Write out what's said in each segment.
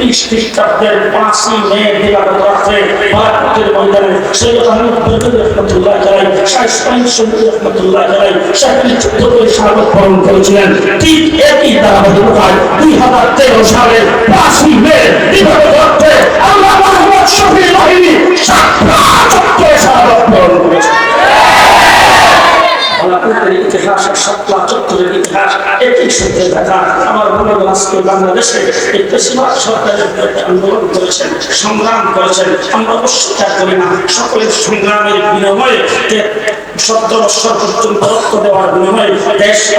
একত্রিশ খ্রিস্টাব্দের পাঁচই মে দিবাগত রাত্রে বারাকতের ময়দানে সৈয়দ আহমদ বদর রহমতুল্লাহ আলাই শাহ ইসমাইল শহীদ রহমতুল্লাহ আলাই সেখানে যুদ্ধ করে শাহাদত বরণ করেছিলেন। ঠিক একই ধারাবাহিকতায় দুই হাজার ইতিহাস আন্দোলন সংগ্রাম করেছেন। আমরা সংগ্রামের বিনিময়ে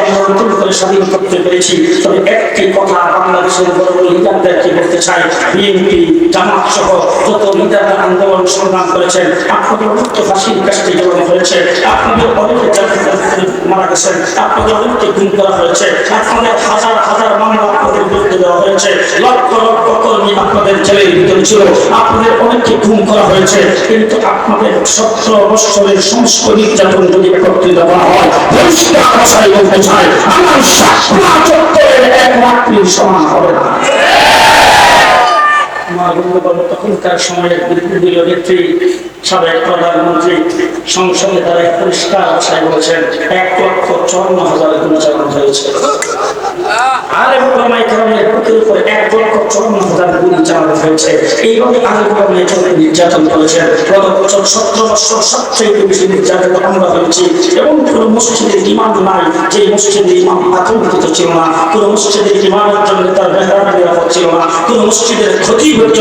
আমরা স্বাধীন করতে পেরেছি। তবে একটি কথা বাংলাদেশের বড় বলতে চাই বিএনপি, জামাত সহ যত আন্দোলন সংগ্রাম করেছেন, আপনাদের জড়ানো হয়েছে, আপনাদের অনেকে মারা গেছেন আপনাদের অনেককে গুম করা হয়েছে। আপনাদের হাজার হাজার মামলা আপনাদের বিরুদ্ধে দেওয়া হয়েছে। লক্ষ লক্ষ কর্মী আপনাদের জেলের ভিতরে ছিল। আপনাদের অনেককে গুম করা হয়েছে। কিন্তু আপনাদের সতেরো বৎসরের সংস্কৃত নির্যাতন যদি একত্রিত করা হয়, পরিষ্কার বলতে চাই, আমার সাতমা চত্বরের এক রাত্রির সমান হবে না। তখনকার বিরোধী নেত্রী, সাবেক প্রধানমন্ত্রী, সংসদে তারা এক পরিষ্কার ভাষায় বলেছেন, এক লক্ষ চুয়ান্ন হাজার গুণ হয়েছে। হয়েছে। হয়েছি। এবং মসজিদের মসজিদের খতিবের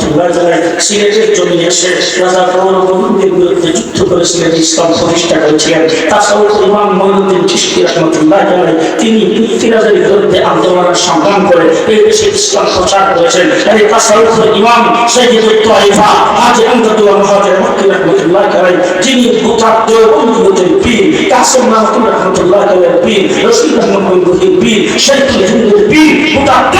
রহমতুল্লাহ আলাইহি সিলেটের জমিনে এসে রাজা গৌরবন্দের বিরুদ্ধে যুদ্ধ করে সিলেট ইসলাম প্রতিষ্ঠা করেছিলেন। তাসাউফের ইমাম মঈনুদ্দিন চিশতি রহমতুল্লাহ আলাইহি তিনি পৃথ্বীরাজের বিরুদ্ধে আন্দোলনের সংগ্রাম করে এই দেশে ইসলাম প্রচার করেছেন। এই তাসাউফের ইমাম সৈয়দুল তাইফা আজ আমদাদুল মহাজের মক্কি রহমতুল্লাহ আলাইহি, যিনি ভূতার দেওবন্দিদের পীর, কাসিম মাহমুদ রহমতুল্লাহ আলাইহি পীর, রশিদ আহমদ পীর শেখুল হিন্দের পীর পীর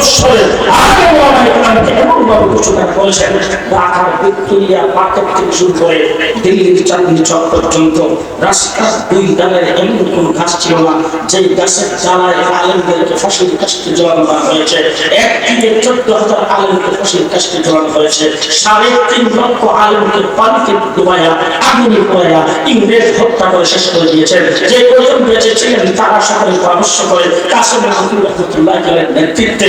বৎসরের আগে ওলামায়ে এমনভাবে ঘোষণা করেছেন ঢাকা ভিক্টোরিয়া মার্কেট থেকে শুরু করে দিল্লির চাঁদনি চক পর্যন্ত রাস্তার দুই ডালের এমন কোন গাছ ছিল ইংরেজ হত্যা করে শেষ করে দিয়েছেন যে কজন বেঁচে ছিলেন তারা সকলে পরামর্শ করে কাসেম নেতৃত্বে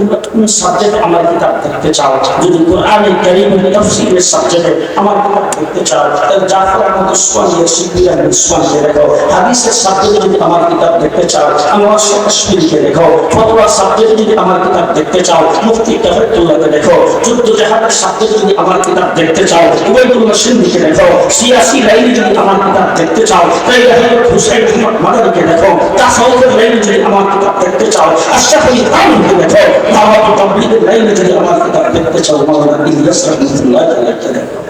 তোমরা কোন সাবজেক্টে আমার কিতাব দেখতে চাও? যদি কোরআনে কারীমের তাফসীরের সাবজেক্টে আমার কিতাব দেখতে চাও, তাহলে জাফর আহমদ উসমানী শিবির আহমদ উসমানকে দেখো হাদিসের সাবজেক্টে যদি আমার কিতাব দেখতে চাও আমার কাশ্মীরকে দেখো ফতোয়া সাবজেক্টে যদি আমার কিতাব দেখতে চাও, মুফতি তাফাতুল্লাহকে দেখো যুদ্ধ জাহাদের সাবজেক্টে যদি আমার কিতাব দেখতে চাও, উবাইদুল্লাহ সিন্দিকে দেখো সিয়াসি লাইনে যদি আমার কিতাব দেখতে চাও তাহলে হযরত হুসাইন আহমদ মাদানীকে দেখো তাসাউফের লাইনে যদি আমার কিতাব দেখতে চাও আশরাফ আলী খানকে দেখো লাইনে যদি আমার কিতাব দেখতে চাও মাওলানা ইলিয়াস রহমাতুল্লাহ আলাইহি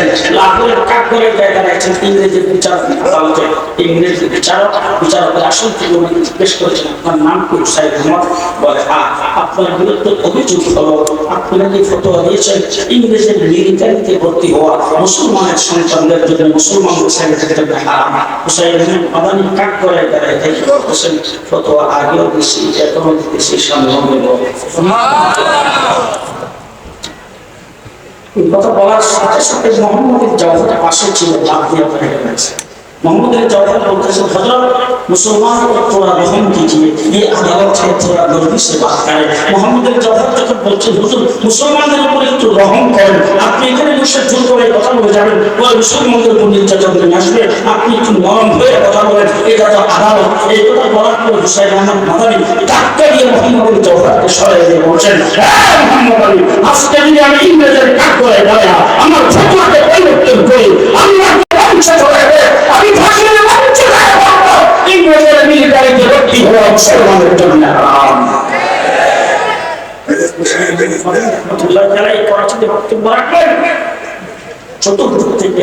দাঁড়িয়েছেন লাখের কাঠ করে যায় দাঁড়িয়েছেন ইংরেজের বিচার আদালতে ইংরেজি বিচারক, বিচারকের আসল থেকে উনি জিজ্ঞেস করেছেন আপনার নাম কি হুসাইন আহমদ। বলে হ্যাঁ আপনার বিরুদ্ধে অভিযোগ হলো, আপনি নাকি ফতোয়া দিয়েছেন, ইংরেজের মিলিটারিতে ভর্তি হওয়া মুসলমানের সন্তানদের জন্য মুসলমান হুসাইন থেকে হারাম। হুসাইন কাঠ করে দাঁড়িয়ে থেকে বলতেছেন ফতোয়া আগেও দিছি এখনও দিতেছি সামনে কথা বলার সাথে সাথে মোহাম্মদের জগৎটা পাশে ছিল লাভ দিয়ে হয়ে গেছে محمود جوہر لوگ سے মুসলমান مسلمان کو تھوڑا رحم کیجیے یہ عدالت ہے تھوڑا گرمی سے بات کریں তখন বলছেন হুজুর, মুসলমানদের উপরে একটু রহম করেন। আপনি এখানে বসে ভুল করে কথা বলে যাবেন। ওই মুসলমানদের উপর নির্যাতন আসবে। আপনি একটু নরম হয়ে কথা বলেন। এটা তো আদালত। এই কথা বলার পর হুসাইন আহমদ মাদানি ধাক্কা দিয়ে সরাই দিয়ে বলছেন হ্যাঁ মোহাম্মদ আলী, আজকে যদি আমি ইংরেজের কাক করে মুসলমানের জন্য থেকে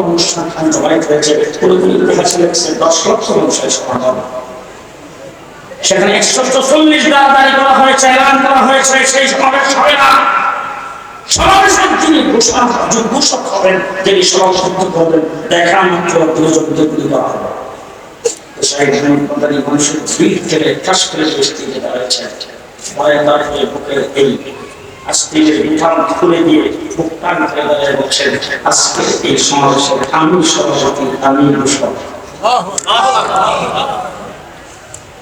অনুষ্ঠান সেখানে করা হয়েছে সেই সমাবেশ হবে না। সমাবেশের যিনি ঘোষণা ঘোষক হবেন, যিনি সভাপতিত্ব করবেন, দেখা মাত্র দুজনকে গুলি করা হবে সাহেব মাদানী মানুষের ভিড় থেকে ঠাস করে দেশ থেকে দাঁড়াচ্ছে ভয়ে দাঁড়িয়ে বুকের এই আস্তিনের বিধান খুলে দিয়ে বুক টান করে দাঁড়িয়ে বলছেন আজকে এই সমাবেশের আমি সভাপতি আমি ঘোষক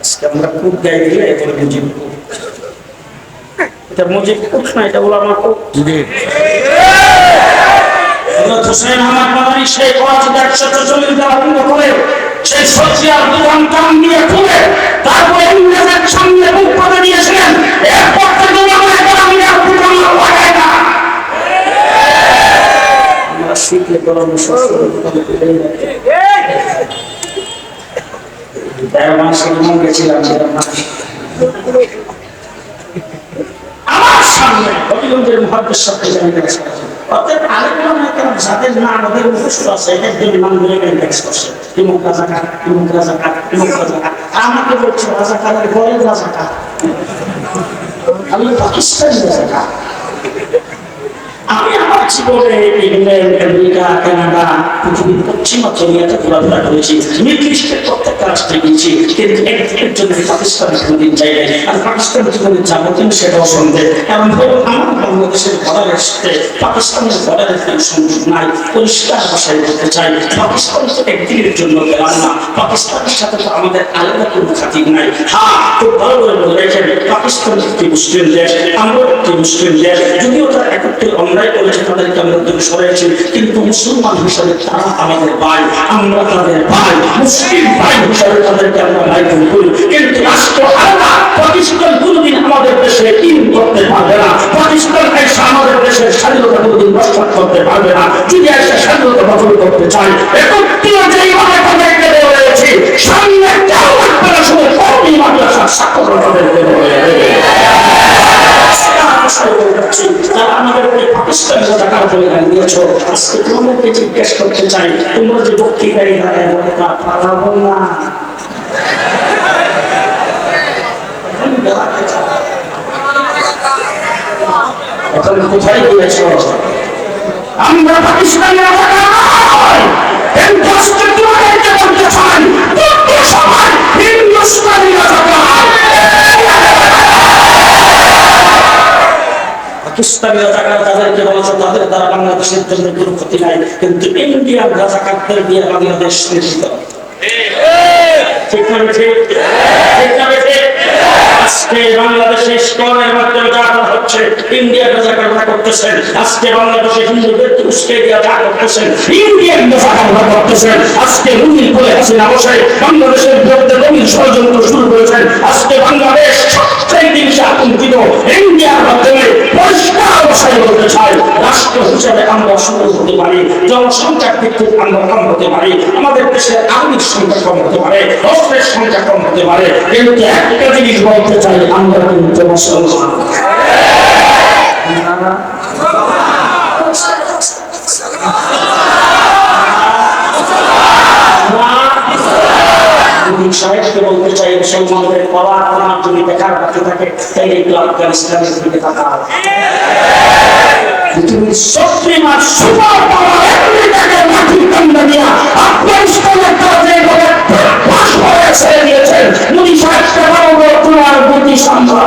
আজকে আমরা খুব গাই দিলে এগুলো মুজিব এটা মুজিব খুব না এটা বলো আমার খুব আহমদ মাদানী সেই করে সেই সচিয়ার দোকান টান দিয়ে খুলে তারপরে ইংরেজের সামনে মুখ করে দিয়েছিলেন এরপর থেকে আমরা আমি আর দোকান লাগাই না। আমরা সামনে হবিগঞ্জের মহাদ্দের সাথে জানি অর্থাৎ ঘরের রাজাকার। আমি আমার জীবনে ইংল্যান্ড আমেরিকা কানাডা পৃথিবীর ঘোরাফেরা করেছি। মিডল কিন্তু পাকিস্তানে হ্যাঁ মুসলিম দেশ মুসলিম দেশ। যদিও তারা একত্রে অন্যায় করেছে, তাদেরকে আমরা দূরে কিন্তু মুসলমান হিসাবে তারা আমাদের ভাই, আমরা তাদের ভাই, মুসলিম ভাই হিসাবে তাদেরকে আমরা ভাই করি কিন্তু রাষ্ট্র আল্লাহ পাকিস্তান কোনোদিন আমাদের দেশে ইন করতে পারবে না। পাকিস্তান এসে আমাদের দেশের স্বাধীনতা কোনোদিন সাক্ষর তাদেরকে রয়েছে তারা আমাদেরকে পাকিস্তানি টাকার বলে দিয়েছ আজকে তোমাদেরকে জিজ্ঞেস করতে চাই, তোমরা যে বক্তৃতায় দাঁড়ায় বলে তা পারাবো না। এখন কোথায় গিয়েছ? আমরা পাকিস্তানি কিন্তু আজকে পাকিস্তানি রাজাকার তাদেরকে বলেছে তাদের দ্বারা বাংলাদেশের জন্য কোনো ক্ষতি নাই। কিন্তু ইন্ডিয়ার রাজাকারদের দিয়ে বাংলাদেশ নির্মিত। ঠিক। না ঠিক। ঠিক না ঠিক আজকে বাংলাদেশে ইস্কনের মাধ্যমে যা করা হচ্ছে ইন্ডিয়ার রাজাকাররা করতেছেন। আজকে বাংলাদেশে হিন্দুদের উস্কে দিয়া যা করতেছেন ইন্ডিয়ান রাজাকাররা করতেছেন। আজকে রুমির করে হাসিনা বসে বাংলাদেশের বিরুদ্ধে রঙিন ষড়যন্ত্র শুরু করেছেন। আজকে বাংলাদেশ সবচেয়ে দিনসে আতঙ্কিত, ইন্ডিয়ার মাধ্যমে পরিষ্কার ভাষায় বলতে চাই রাষ্ট্র হিসেবে আমরা সফল হতে পারি জনসংখ্যার দিক থেকে আমরা কম হতে পারি, আমাদের দেশের আধুনিক সংখ্যা কম হতে পারে, অস্ত্রের সংখ্যা কম হতে পারে, কিন্তু একটা জিনিস বলতে চাই আমরা কিন্তু মুসলমান। বাকি থাকে আফগানিস্তানের দিকে তাকা পৃথিবীর পাশ হয়ে ছেড়ে দিয়েছেন মুনি সাহেবকে বলব তোমার বুদ্ধি সম্ভব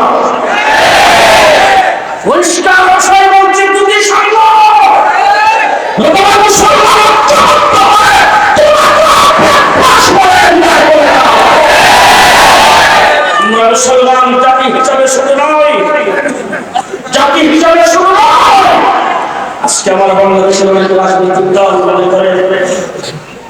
জাতি হিসাবে শুধু নয়, জাতি হিসাবে শুধু আজকে আমার বাংলাদেশের অনেক রাজনৈতিক দল মনে করে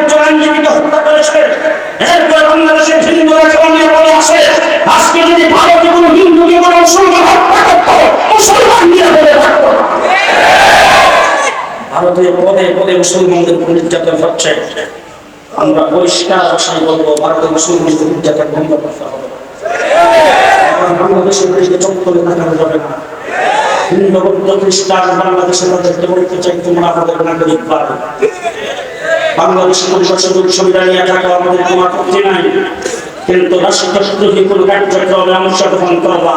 একজন আইনজীবীকে হত্যা করেছে। এরপর বাংলাদেশের হিন্দুরা কেমন বলে আসে আজকে যদি ভারতে কোনো হিন্দুকে কোনো মুসলমান হত্যা করতো, মুসলমান নিয়ে বলে রাখতো না। ভারতে পদে পদে মুসলমানদের নির্যাতন হচ্ছে। আমরা পরিষ্কার ভাষায় বলব ভারতের মুসলমানদের নির্যাতন বন্ধ করতে হবে। বাংলাদেশের দিকে চোখ করে যাবে না। হিন্দু খ্রিস্টান বাংলাদেশে তাদেরকে বলতে চাই তোমরা আমাদের নাগরিক পাবে বাংলাদেশের পরিবার সুযোগ সুবিধা নিয়ে থাকা আমাদের কোনো আপত্তি নাই। কিন্তু রাষ্ট্রদ্রোহী কোন কার্যক্রমে অংশগ্রহণ করবা।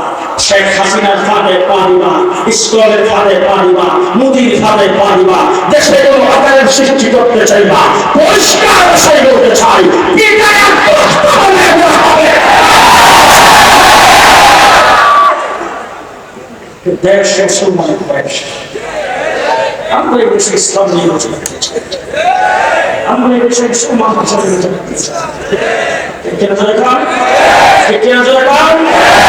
শেখ হাসিনার ফাঁদে পারিবা ইস্কলের ফাঁদে পারিবা মোদির ফাঁদে পারিবা দেশে কোনো আকারের আমরা ইসলাম নিয়ে আমরা এই বিষয়ে মুসলমান হিসাবে বেঁচে থাকতে চাই কেন খান কেন খান সেই মোহাম্মদ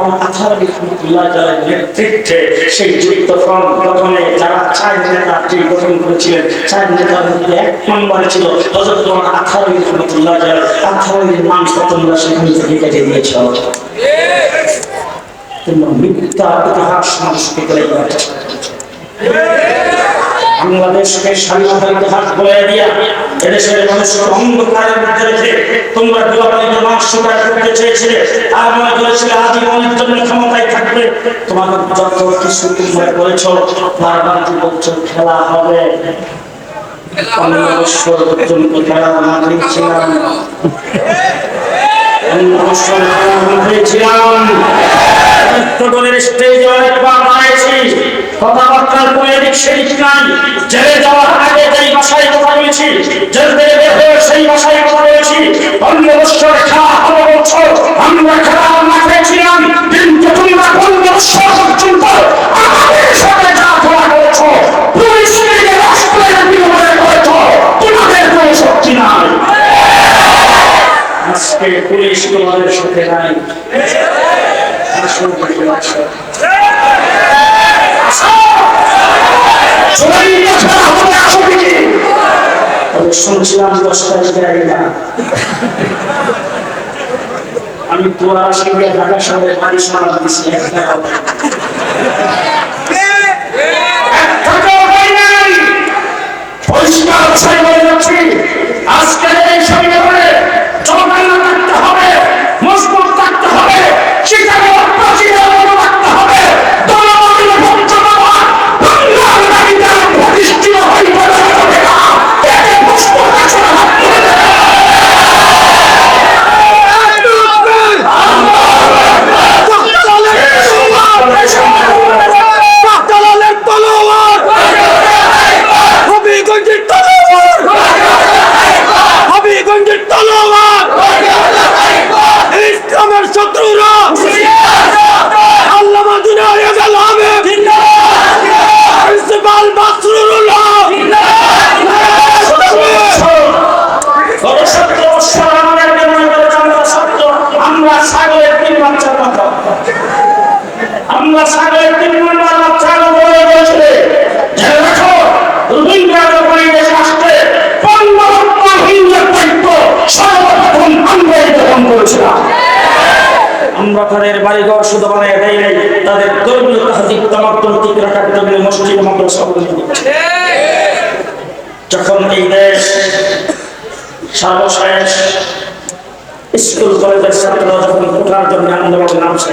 আলী রহমতুল্লাহ যারা নেতৃত্বে সেই যুক্ত ফ্রম গঠনে যারা চার নেতা যে গঠন করেছিলেন, চার নেতার মধ্যে এক নম্বরে ছিল হজরত আথার রহমতুল্লাহ যারা আথার আলীর নাম তোমরা সেখান থেকে কেটে দিয়েছ তোমরা মিথ্যা ইতিহাস মানুষকে করে বাংলাদেশকে স্বাধীনতার ইতিহাস বলে দিয়া এদেশের মানুষকে অন্ধকারের মধ্যে রেখে তোমরা দুয়ারিত মাস স্বীকার করতে চেয়েছিলে। আর মনে করেছিলে আজীবনের জন্য ক্ষমতায় থাকবে। তোমাদের যত কিছু তোমরা করেছ বারবার বলছো, খেলা হবে। মাঠে ছিলাম। চট্টগ্রামের স্টেজে অনেকবার কথাবার্তার কোনো এদিক সেদিক জেলে যাওয়ার আগে যেই কথা বলেছি জেল থেকে বের হয়ে সেই কথা বলেছি। অন্য বছর বছর আমরা খেলার মাঠে ছিলাম কিন্তু বছর পর্যন্ত আমাদের সাথে যা রাষ্ট্রের তোমাদের কোনো শক্তি নাই। আজকে পুলিশ তোমাদের সাথে নাই। আসো। শুনছিলাম না আমি। পরিষ্কার ভাষায় বলে যাচ্ছি আজকের এই সংগ্রামে চৌকান্ন থাকতে হবে মজবুত থাকতে হবে সেখানে অপ্রাচীনের মতো থাকতে হবে দলবদল পঞ্চমবার বাংলার দাবিতে প্রতিষ্ঠিত হইতে হবে না এতে মজবুত আছে হাত তুলে দেবে। কাটালালের তলোয়ার হবিগঞ্জের তলোয়ার হবিগঞ্জের তলোয়ার ইসলামের শত্রুরা আল্লামা জুনায়েদ আল আহমেদ প্রিন্সিপাল মাসরুরুল্লাহ গত সত্তর বৎসর আমাদেরকে মনে করেছে আমরা সত্য আমরা সাগরের তিন বাচ্চার মতো আমরা সাগরের তিন নম্বর বাচ্চার বলে বলছে জেনে রাখো রোহিঙ্গা যখন এই দেশে আসছে পনেরো লক্ষ রোহিঙ্গার দায়িত্ব সর্বপ্রথম আমরাই গ্রহণ করেছিলাম আমরা তাদের বাড়িঘর শুধু বানিয়ে দেয় নাই, তাদের ধর্মীয় তাহাদিক তামাত্ম ঠিক রাখার জন্য সর্বশেষ স্কুল কলেজের ছাত্ররা যখন কোঠার জন্য আন্দোলনে নামছে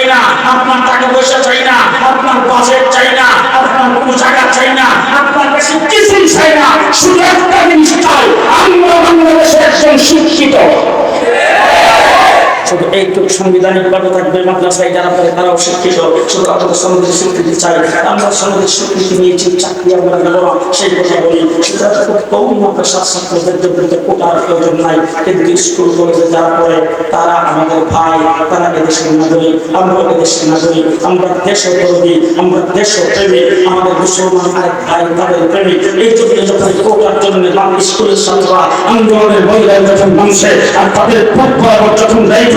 চাই না। আপনার টাকা পয়সা চাই না। আপনার বাজেট চাই না। আপনার কোনো জায়গা চাই না। আপনার কাছে কিছুই চাই না। শুধু একটা জিনিস চাই। আমরা বাংলাদেশের একজন শিক্ষিত। শুধু এইটুকু সাংবিধানিক ভাবে থাকবে, মাদ্রাসায় যারা পড়ে তারাও শিক্ষিত শুধু আমাদের সমাজের স্বীকৃতি চাই আমরা সমাজের স্বীকৃতি নিয়েছি চাকরি আমরা সেই কথা বলি। স্কুল তারা আমাদের ভাই, তারা আমরা আমরা দেশের আমরা আমাদের এই স্কুলের আন্দোলনের মহিলারা যখন নামছে, আর তাদের যখন দায়িত্ব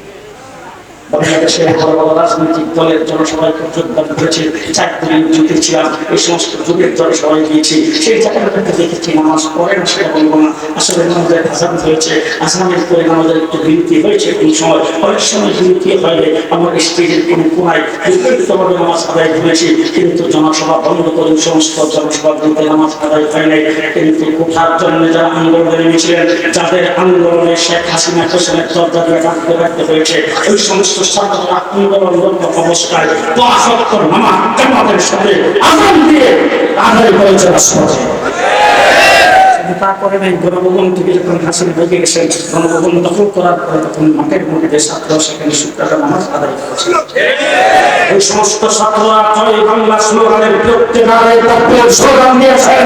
নামাজ কিন্তু জনসভা বন্ধ করে সমস্ত জনসভাগুলিতে নামাজ আদায় হয় নাই। কিন্তু কোথার জন্য যারা আন্দোলনে নেমেছিলেন যাদের আন্দোলনে শেখ হাসিনা হোসেনের দরজা দিয়ে রাখতে রাখতে হয়েছে, ওই সমস্ত ছাত্ররা আন্দোলনরত অবস্থায় বাহাত্তর নামা জামাতের সাথে আজান দিয়ে আদায় করেছে রাষ্ট্রপতি। তারপরে গণভবন থেকে যখন হাসিনা ঢুকে গেছেন গণভবন দখল করার পরে তখন মাঠের মধ্যে ছাত্র সেখানে শুক্রবার নামাজ আদায় করেছে। এই সমস্ত ছাত্ররা বাংলা স্লোগানের স্লোগান দিয়েছেন।